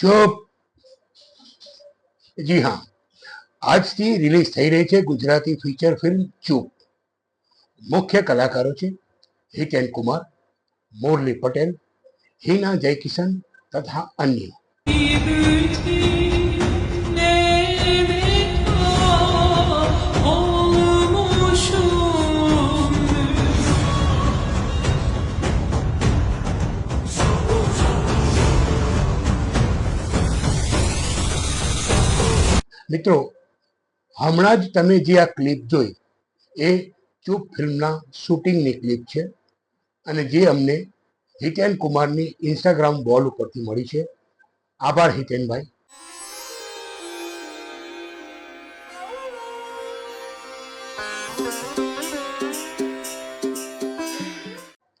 શુભ જી હા. આજથી રિલીઝ થઈ રહી છે ગુજરાતી ફીચર ફિલ્મ ચૂપ. મુખ્ય કલાકારો છે હિતેન કુમાર, મુરલી પટેલ, હિના જયકિશન તથા અન્ય. મિત્રો, હમણાં જ તમે જે આ ક્લિપ જોઈ, એ ચૂપ ફિલ્મના શૂટિંગની ક્લિપ છે અને જે અમને હિતેન કુમારની ઇન્સ્ટાગ્રામ બોલ ઉપરથી મળી છે. આભાર હિતેનભાઈ.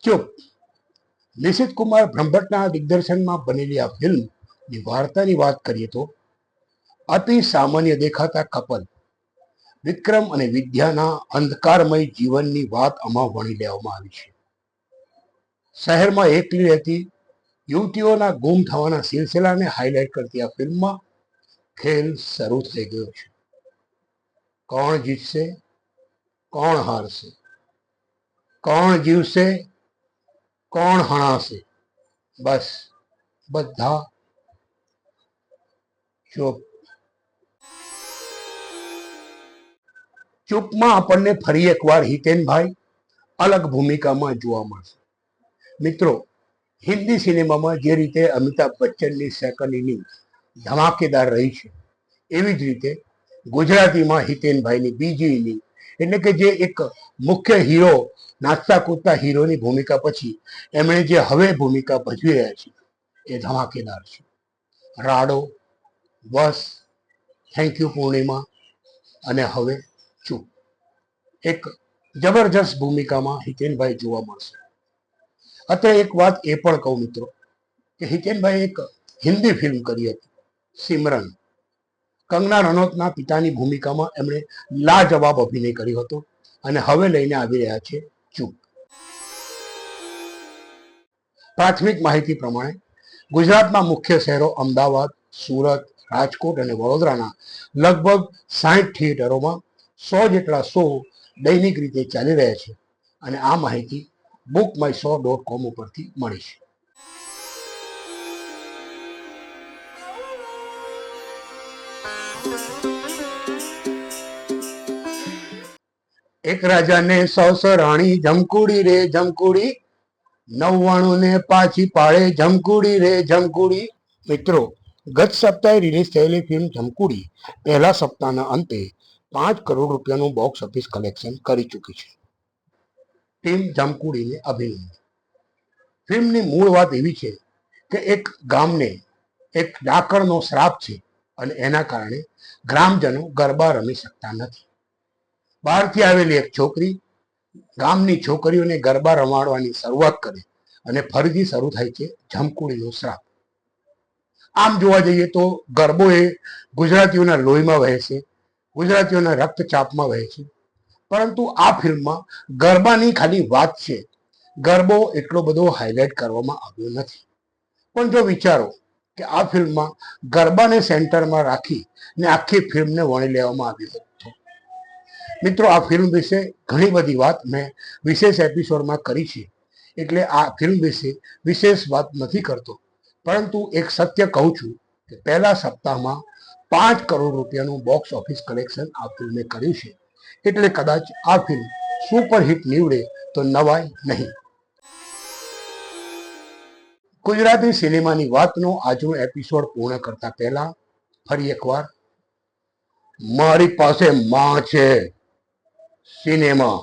ચૂપ. નિશિત કુમાર બ્રહ્મભટ્ટના દિગ્દર્શનમાં બનેલી આ ફિલ્મની વાર્તાની વાત કરીએ તો અતિ સામાન્ય દેખાતા કપલ. વિક્રમ અને વિદ્યાના અંધકારમય જીવનની વાત આમાં વણી લેવામાં આવી છે. શહેરમાં એકલી રહેતી યુવતીઓના ગુમ થવાના સિલસિલાને હાઇલાઇટ કરતી આ ફિલ્મમાં ખેલ શરૂ થઈ ગયો છે. કોણ જીતશે? કોણ હારશે? કોણ જીવશે? કોણ હણાશે? બસ, બધા ચૂપ ચૂપમાં આપણને ફરી એકવાર હિતેનભાઈ અલગ ભૂમિકામાં જોવા મળશે. મિત્રો, હિન્દી સિનેમામાં જે રીતે અમિતાભ બચ્ચનની સેકન્ડ ઇનિંગ ધમાકેદાર રહી છે, એવી જ રીતે ગુજરાતીમાં હિતેનભાઈની બીજી ઇનિંગ એટલે કે જે એક મુખ્ય હીરો નાચતા કૂદતા હીરોની ભૂમિકા પછી એમણે જે હવે ભૂમિકા ભજવી રહ્યા છે, એ ધમાકેદાર છે. રાડો, બસ થેન્ક યુ પૂર્ણિમા અને હવે એક જબરજસ્ત ભૂમિકામાં હિતેનભાઈ જોવા મળશે. અત્યારે એક વાત એ પણ કહું મિત્રો, કે હિતેનભાઈ એક હિન્દી ફિલ્મ કરી હતી, સિમરન. કંગના રનૌતના પિતાની ભૂમિકામાં એમણે લાજવાબ અભિનય કર્યો હતો અને હવે લઈને આવી રહ્યા છે ચૂપ. પ્રાથમિક માહિતી પ્રમાણે, ગુજરાતના મુખ્ય શહેરો અમદાવાદ, સુરત, રાજકોટ અને વડોદરાના લગભગ સાઠ થિયેટરોમાં સો જેટલા શો દૈનિક રીતે ચાલી રહ્યા છે અને આ માહિતી book my so dot com ઉપરથી મળી છે. એક રાજાને સૌસ રાણી, જમકુડી રે, જમકુડી, નવ્વાણું ને પાછી પાળે જમકુડી રે, જમકુડી. મિત્રો, ગત સપ્તાહે રિલીઝ થયેલી ફિલ્મ જમકુડી, પહેલા સપ્તાહના અંતે પાંચ કરોડ રૂપિયાનું બોક્સ ઓફિસ કલેક્શન કરી ચૂકી છે. ટીમ જામકુડીને અભિનંદન. ફિલ્મની મૂળ વાત એવી છે કે એક ગામને એક ડાકણનો શ્રાપ છે અને એના કારણે ગ્રામજનો ગરબા રમી શકતા નથી. બહારથી આવેલી એક છોકરી ગામની છોકરીઓને ગરબા રમાડવાની શરૂઆત કરે અને ફરીથી શરૂ થાય છે જમકુડીનો શ્રાપ. આમ જોવા જઈએ તો ગરબો એ ગુજરાતીઓના લોહીમાં વહે છે. ગુજરાતીઓના રક્તચાપમાં વહે છે. પરંતુ આ ફિલ્મમાં ગરબાની ખાલી વાત છે. ગરબો એટલો બધો હાઇલાઇટ કરવામાં આવ્યો નથી. પણ જો વિચારો કે આ ફિલ્મમાં ગરબાને સેન્ટરમાં રાખી ને આખી ફિલ્મને વણી લેવામાં આવી હતો મિત્રો, આ ફિલ્મ વિશે ઘણી બધી વાત મેં વિશેષ એપિસોડમાં કરી છે. એટલે આ ફિલ્મ વિશે વિશેષ વાત નથી કરતો. પરંતુ એક સત્ય કહું છું કે પહેલા સપ્તાહમાં પાંચ કરોડ રૂપિયાનું બોક્સ ઓફિસ કલેક્શન આ ફિલ્મે કર્યું છે. એટલે કદાચ આ ફિલ્મ સુપરહિટ નીવડે તો નવાય નહીં. ગુજરાતી સિનેમાની વાતનો આજનો એપિસોડ પૂર્ણ કરતા પહેલા ફરી એકવાર, મારી પાસે માં છે સિનેમા.